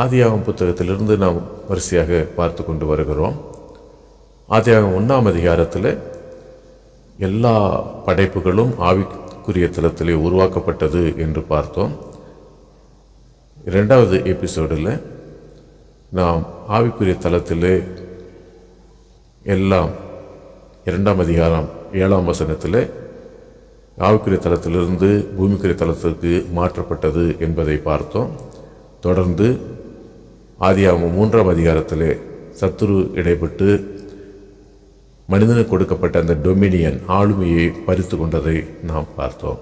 ஆதியாகம் புத்தகத்திலிருந்து நாம் வரிசையாக பார்த்து கொண்டு வருகிறோம். ஆதியாகம் ஒன்றாம் அதிகாரத்தில் எல்லா படைப்புகளும் ஆவிக்குரிய தளத்திலே உருவாக்கப்பட்டது என்று பார்த்தோம். இரண்டாவது எபிசோடில் நாம் ஆவிக்குரிய தளத்திலே எல்லாம் இரண்டாம் அதிகாரம் ஏழாம் வசனத்தில் ஆவிக்குரிய தளத்திலிருந்து பூமிக்குரிய தளத்திற்கு மாற்றப்பட்டது என்பதை பார்த்தோம். தொடர்ந்து ஆதியாகவும் மூன்றாம் அதிகாரத்திலே சத்துரு இடைப்பட்டு மனிதனுக்கு கொடுக்கப்பட்ட அந்த டொமினியன் ஆளுமையை பறித்து கொண்டதை நாம் பார்த்தோம்.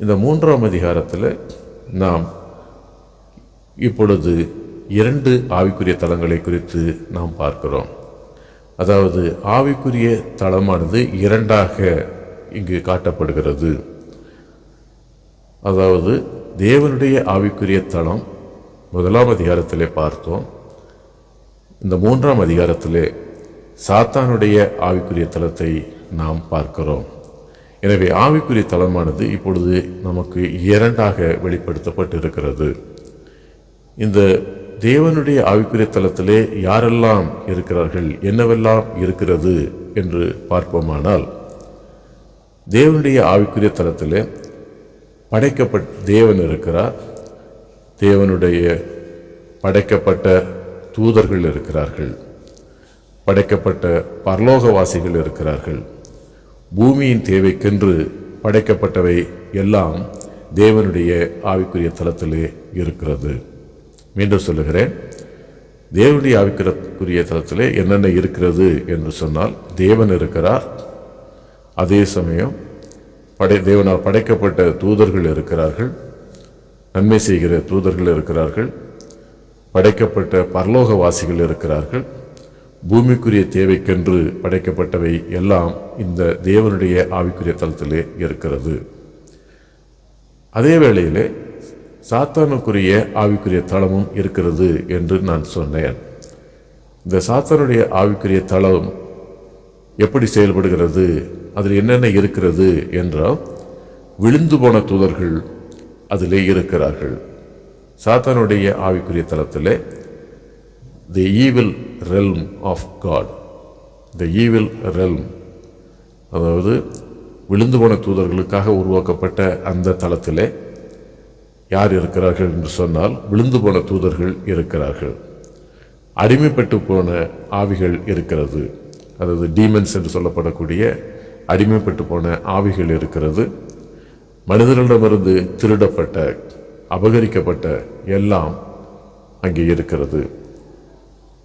இந்த மூன்றாம் அதிகாரத்தில் நாம் இப்பொழுது இரண்டு ஆவிக்குரிய தளங்களை குறித்து நாம் பார்க்கிறோம். அதாவது ஆவிக்குரிய தளமானது இரண்டாக இங்கு காட்டப்படுகிறது. அதாவது தேவனுடைய ஆவிக்குரிய தளம் முதலாம் அதிகாரத்திலே பார்த்தோம். இந்த மூன்றாம் அதிகாரத்திலே சாத்தானுடைய ஆவிக்குரிய தலத்தை நாம் பார்க்கிறோம். எனவே ஆவிக்குரிய தலமானது இப்பொழுது நமக்கு இரண்டாக வெளிப்படுத்தப்பட்டிருக்கிறது. இந்த தேவனுடைய ஆவிக்குரிய தலத்திலே யாரெல்லாம் இருக்கிறார்கள் என்னவெல்லாம் இருக்கிறது என்று பார்ப்போமானால் தேவனுடைய ஆவிக்குரிய தலத்திலே படைக்கப்பட்ட தேவன் இருக்கிறார். தேவனுடைய படைக்கப்பட்ட தூதர்கள் இருக்கிறார்கள். படைக்கப்பட்ட பரலோகவாசிகள் இருக்கிறார்கள். பூமியின் தேவைக்கென்று படைக்கப்பட்டவை எல்லாம் தேவனுடைய ஆவிக்குரிய தலத்திலே இருக்கிறது. மீண்டும் சொல்லுகிறேன் தேவனுடைய ஆவிக்குரிய தளத்திலே என்னென்ன இருக்கிறது என்று சொன்னால் தேவன் இருக்கிறார். அதே சமயம் படை தேவனால் படைக்கப்பட்ட தூதர்கள் இருக்கிறார்கள். நன்மை செய்கிற தூதர்கள் இருக்கிறார்கள். படைக்கப்பட்ட பரலோகவாசிகள் இருக்கிறார்கள். பூமிக்குரிய தேவைக்கென்று படைக்கப்பட்டவை எல்லாம் இந்த தேவனுடைய ஆவிக்குரிய தளத்திலே இருக்கிறது. அதே வேளையிலே சாத்தானுக்குரிய ஆவிக்குரிய தளமும் இருக்கிறது என்று நான் சொன்னேன். இந்த சாத்தானுடைய ஆவிக்குரிய தளம் எப்படி செயல்படுகிறது அதில் என்னென்ன இருக்கிறது என்றால் விழுந்து போன தூதர்கள் அதிலே இருக்கிறார்கள். சாத்தானுடைய ஆவிக்குரிய தளத்தில் the evil realm of God the evil realm அதாவது விழுந்து போன தூதர்களுக்காக உருவாக்கப்பட்ட அந்த தளத்திலே யார் இருக்கிறார்கள் என்று சொன்னால் விழுந்து போன தூதர்கள் இருக்கிறார்கள். அடிமைப்பட்டு போன ஆவிகள் இருக்கிறது. அதாவது டீமன்ஸ் என்று சொல்லப்படக்கூடிய அடிமைப்பட்டு போன ஆவிகள் இருக்கிறது. மனிதர்களிடமிருந்து திருடப்பட்ட அபகரிக்கப்பட்ட எல்லாம் அங்கே இருக்கிறது.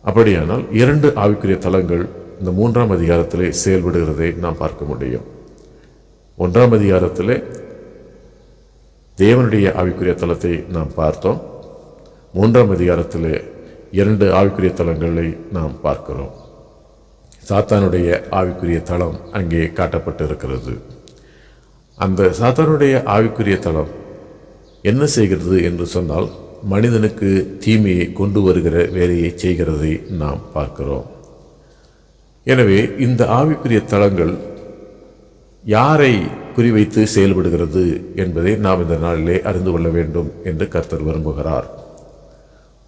அப்படியானால் இரண்டு ஆவிக்குரிய தலங்கள் இந்த மூன்றாம் அதிகாரத்திலே செயல்படுகிறதை நாம் பார்க்க முடியும். ஒன்றாம் அதிகாரத்திலே தேவனுடைய ஆவிக்குரிய தலத்தை நாம் பார்த்தோம். மூன்றாம் அதிகாரத்திலே இரண்டு ஆவிக்குரிய தலங்களை நாம் பார்க்கிறோம். சாத்தானுடைய ஆவிக்குரிய தளம் அங்கே காட்டப்பட்டு இருக்கிறது அந்த சாத்தானுடைய ஆவிக்குரிய தளம் என்ன செய்கிறது என்று சொன்னால் மனிதனுக்கு தீமையை கொண்டு வருகிற வேலையை செய்கிறதை நாம் பார்க்கிறோம். எனவே இந்த ஆவிக்குரிய தளங்கள் யாரை குறிவைத்து செயல்படுகிறது என்பதை நாம் இந்த நாளிலே அறிந்து கொள்ள வேண்டும் என்று கர்த்தர் விரும்புகிறார்.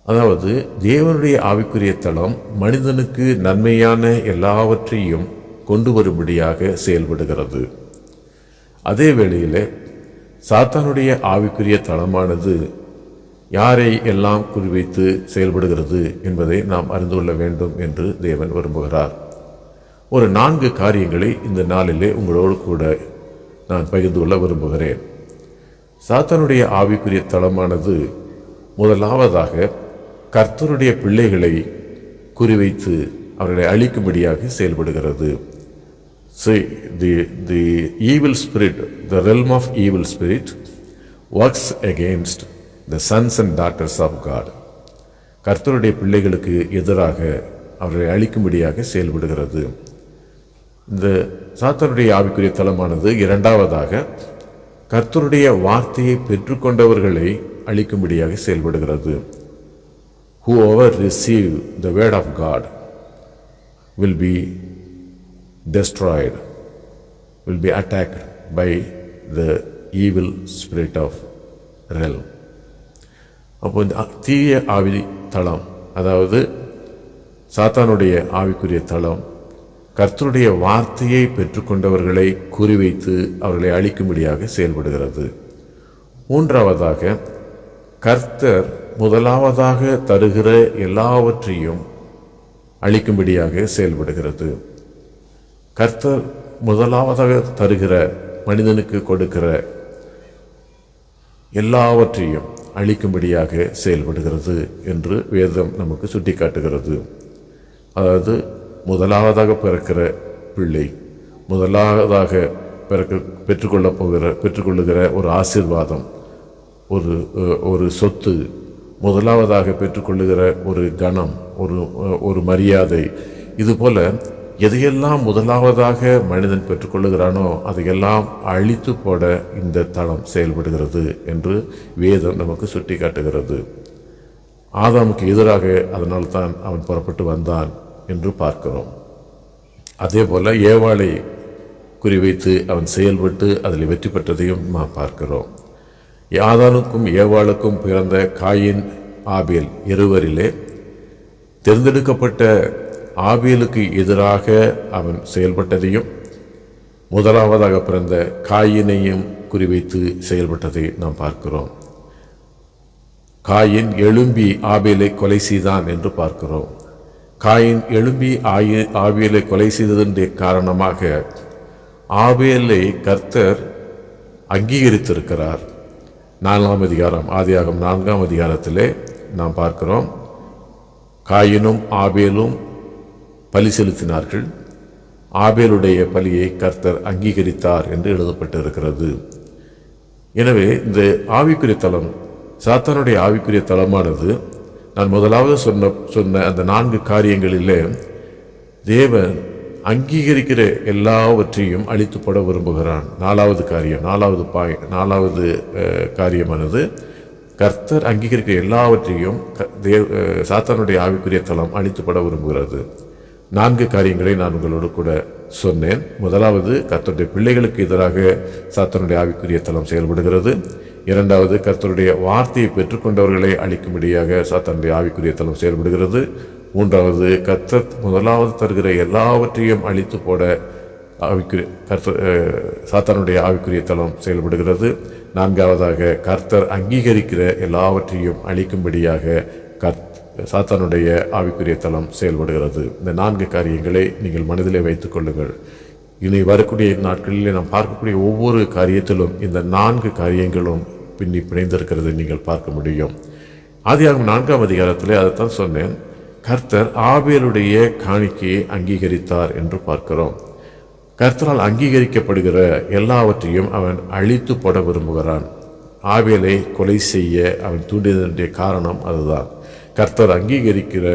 அதாவது தேவனுடைய ஆவிக்குரிய தளம் மனிதனுக்கு நன்மையான எல்லாவற்றையும் கொண்டு வரும்படியாக செயல்படுகிறது. அதே வேளையிலே சாத்தானுடைய ஆவிக்குரிய தளமானது யாரை எல்லாம் குறிவைத்து செயல்படுகிறது என்பதை நாம் அறிந்து கொள்ள வேண்டும் என்று தேவன் விரும்புகிறார். ஒரு நான்கு காரியங்களை இந்த நாளிலே உங்களோடு கூட நான் பகிர்ந்து கொள்ள விரும்புகிறேன். சாத்தானுடைய ஆவிக்குரிய தளமானது முதலாவதாக கர்த்தருடைய பிள்ளைகளை குறிவைத்து அவர்களை அழிக்கும்படியாக செயல்படுகிறது. See, the, the evil spirit, the realm of evil spirit, works against the sons and daughters of God. கர்த்தருடைய பிள்ளைகளுக்கு எதிராக அவர்களை அழிக்கும்படியாக செயல்படுகிறது இந்த சாத்தனுடைய ஆவிக்குரிய தலமானது இரண்டாவதாக கர்த்தருடைய வார்த்தையை பெற்றுக்கொண்டவர்களை அழிக்கும்படியாக செயல்படுகிறது whoever receive the word of God will be destroyed, will be attacked by the evil spirit of realm. அப்போ இந்த தீய ஆவி தளம் அதாவது சாத்தானுடைய ஆவிக்குரிய தளம் கர்த்தருடைய வார்த்தையை பெற்றுக்கொண்டவர்களை குறிவைத்து அவர்களை அழிக்கும்படியாக செயல்படுகிறது மூன்றாவதாக கர்த்தர் முதலாவதாக தருகிற எல்லாவற்றையும் அழிக்கும்படியாக செயல்படுகிறது கர்த்தர் முதலாவதாக தருகிற மனிதனுக்கு கொடுக்கிற எல்லாவற்றையும் அழிக்கும்படியாக செயல்படுகிறது என்று வேதம் நமக்கு சுட்டிக்காட்டுகிறது. அதாவது முதலாவதாக பிறக்கிற பிள்ளை முதலாவதாக பிறக்க பெற்றுக்கொள்ளப் போகிற பெற்றுக்கொள்ளுகிற ஒரு ஆசீர்வாதம் ஒரு ஒரு சொத்து முதலாவதாக பெற்றுக்கொள்ளுகிற ஒரு கணம் ஒரு ஒரு மரியாதை இதுபோல் எதையெல்லாம் முதலாவதாக மனிதன் பெற்றுக்கொள்ளுகிறானோ அதையெல்லாம் அழித்து போட இந்த தளம் செயல்படுகிறது என்று வேதம் நமக்கு சுட்டி காட்டுகிறது ஆதாமுக்கு எதிராக அதனால்தான் அவன் புறப்பட்டு வந்தான் என்று பார்க்கிறோம். அதே போல் ஏவாளை குறிவைத்து அவன் செயல்பட்டு அதில் வெற்றி பெற்றதையும் நாம் பார்க்கிறோம். யாதானுக்கும் ஏவாளுக்கும் பிறந்த காயின் ஆபேல் இருவரிலே தேர்ந்தெடுக்கப்பட்ட ஆபேலுக்கு எதிராக அவன் செயல்பட்டதையும் முதலாவதாக பிறந்த காயினையும் குறிவைத்து செயல்பட்டதை நாம் பார்க்கிறோம். காயின் எழும்பி ஆபேலை கொலை செய்தான் என்று பார்க்கிறோம். காயின் எழும்பி ஆயி ஆவியலை கொலை செய்ததனுடைய காரணமாக ஆவியலை கர்த்தர் அங்கீகரித்திருக்கிறார். நான்காம் அதிகாரம் ஆதியாகம் நான்காம் அதிகாரத்திலே நாம் பார்க்கிறோம். காயினும் ஆபேலும் பலி செலுத்தினார்கள். ஆபேலுடைய பலியை கர்த்தர் அங்கீகரித்தார் என்று எழுதப்பட்டிருக்கிறது. எனவே இந்த ஆவிக்குரிய தலம் சாத்தானுடைய ஆவிக்குரிய தலமானது நான் முதலாவது சொன்ன சொன்ன அந்த நான்கு காரியங்களிலே தேவன் அங்கீகரிக்கிற எல்லாவற்றையும் அழித்துப்பட விரும்புகிறான். நாலாவது காரியம் நாலாவது பாய் நாலாவது காரியமானது கர்த்தர் அங்கீகரிக்கிற எல்லாவற்றையும் க- தேவ சாத்தானுடைய ஆவிக்குரிய தலம் அழித்துப்பட விரும்புகிறது. நான்கு காரியங்களை நான் உங்களோடு கூட சொன்னேன். முதலாவது கர்த்தருடைய பிள்ளைகளுக்கு எதிராக சாத்தனுடைய ஆவிக்குரிய தலம் செயல்படுகிறது. இரண்டாவது கர்த்தருடைய வார்த்தையை பெற்றுக்கொண்டவர்களை அழிக்கும்படியாக சாத்தனுடைய ஆவிக்குரிய தலம் செயல்படுகிறது. மூன்றாவது கர்த்தர் முதலாவது தருகிற எல்லாவற்றையும் அழித்து போட ஆவிக்குரிய கர்த்தர் சாத்தானுடைய ஆவிக்குரிய தலம் செயல்படுகிறது. நான்காவதாக கர்த்தர் அங்கீகரிக்கிற எல்லாவற்றையும் அழிக்கும்படியாக சாத்தானுடைய ஆவிக்குரிய தளம் செயல்படுகிறது. இந்த நான்கு காரியங்களை நீங்கள் மனதிலே வைத்துக் கொள்ளுங்கள். இனி வரக்கூடிய நாட்களிலே நாம் பார்க்கக்கூடிய ஒவ்வொரு காரியத்திலும் இந்த நான்கு காரியங்களும் பின்னி பிணைந்திருக்கிறதை நீங்கள் பார்க்க முடியும். ஆதியாகும் நான்காம் அதிகாரத்திலே அதைத்தான் சொன்னேன். கர்த்தர் ஆபேலுடைய காணிக்கையை அங்கீகரித்தார் என்று பார்க்கிறோம். கர்த்தரால் அங்கீகரிக்கப்படுகிற எல்லாவற்றையும் அவன் அழித்து போட விரும்புகிறான். ஆவியலை கொலை செய்ய அவன் தூண்டியதனுடைய காரணம் அதுதான். கர்த்தர் அங்கீகரிக்கிற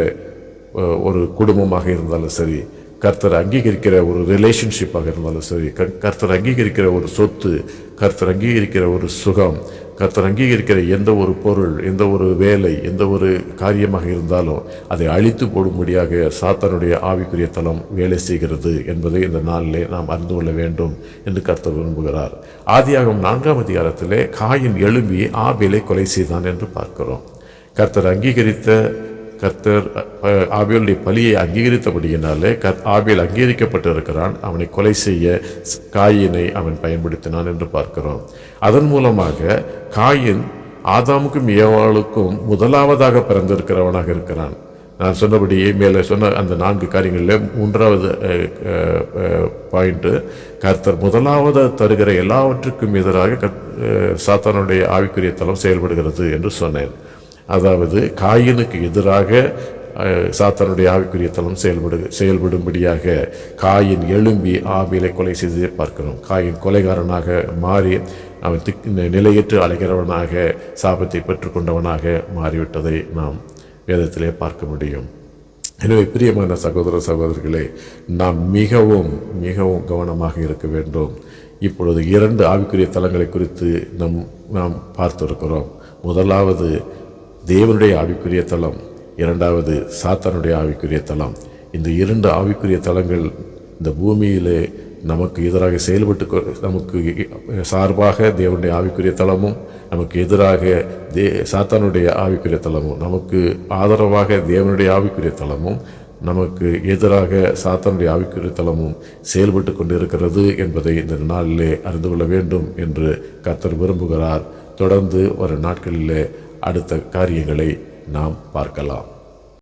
ஒரு குடும்பமாக இருந்தாலும் சரி கர்த்தர் அங்கீகரிக்கிற ஒரு ரிலேஷன்ஷிப்பாக இருந்தாலும் சரி க- கர்த்தர் அங்கீகரிக்கிற ஒரு சொத்து கர்த்தர் அங்கீகரிக்கிற ஒரு சுகம் கர்த்தர் அங்கீகரிக்கிற எந்த ஒரு பொருள் எந்த ஒரு வேலை எந்த ஒரு காரியமாக இருந்தாலும் அதை அழித்து போடும்படியாக சாத்தானுடைய ஆவிக்குரிய தலம் வேலை செய்கிறது என்பதை இந்த நாளிலே நாம் அறிந்து கொள்ள வேண்டும் என்று கர்த்தர் விரும்புகிறார். ஆதியாகும் நான்காம் அதிகாரத்திலே காயின் எழும்பி ஆபிலை கொலை செய்தான் என்று பார்க்கிறோம். கர்த்தர் அங்கீகரித்த கர்த்தர் ஆபியலுடைய பலியை அங்கீகரித்தபடியினாலே கர் ஆபியல் அங்கீகரிக்கப்பட்டிருக்கிறான். அவனை கொலை செய்ய காயினை அவன் பயன்படுத்தினான் என்று பார்க்கிறோம். அதன் மூலமாக காயின் ஆதாமுக்கும் ஏவாளுக்கும் முதலாவதாக பிறந்திருக்கிறவனாக இருக்கிறான். நான் சொன்னபடியே மேலே சொன்ன அந்த நான்கு காரியங்களில் மூன்றாவது பாயிண்ட்டு கர்த்தர் முதலாவது தருகிற எல்லாவற்றுக்கும் எதிராக கர்த்- சாத்தானுடைய ஆவிக்குரிய தளம் செயல்படுகிறது என்று சொன்னேன். அதாவது காயினுக்கு எதிராக சாத்தனுடைய ஆவிக்குரிய தலம் செயல்படு செயல்படும்படியாக காயின் எழும்பி ஆபிலை கொலை செய்து பார்க்கிறோம். காயின் கொலைகாரனாக மாறி அவன் திக் நிலையற்று அலைகிறவனாக சாபத்தை பெற்றுக்கொண்டவனாக மாறிவிட்டதை நாம் வேதத்திலே பார்க்க முடியும். எனவே பிரியமான சகோதர சகோதரிகளே நாம் மிகவும் மிகவும் கவனமாக இருக்க வேண்டும். இப்பொழுது இரண்டு ஆவிக்குரிய தலங்களை குறித்து நம் நாம் பார்த்திருக்கிறோம். முதலாவது தேவனுடைய ஆவிக்குரிய தலம் இரண்டாவது சாத்தானுடைய ஆவிக்குரிய தலம் இந்த இரண்டு ஆவிக்குரிய தலங்கள் இந்த பூமியிலே நமக்கு எதிராக செயல்பட்டு கொ- நமக்கு சார்பாக தேவனுடைய ஆவிக்குரிய தளமும் நமக்கு எதிராக தே சாத்தானுடைய ஆவிக்குரிய தளமும் நமக்கு ஆதரவாக தேவனுடைய ஆவிக்குரிய தளமும் நமக்கு எதிராக சாத்தானுடைய ஆவிக்குரிய தளமும் செயல்பட்டு கொண்டிருக்கிறது என்பதை இந்த நாளிலே அறிந்து கொள்ள வேண்டும் என்று கர்த்தர் விரும்புகிறார். தொடர்ந்து வரும் நாட்களிலே அடுத்த காரியங்களை நாம் பார்க்கலாம்.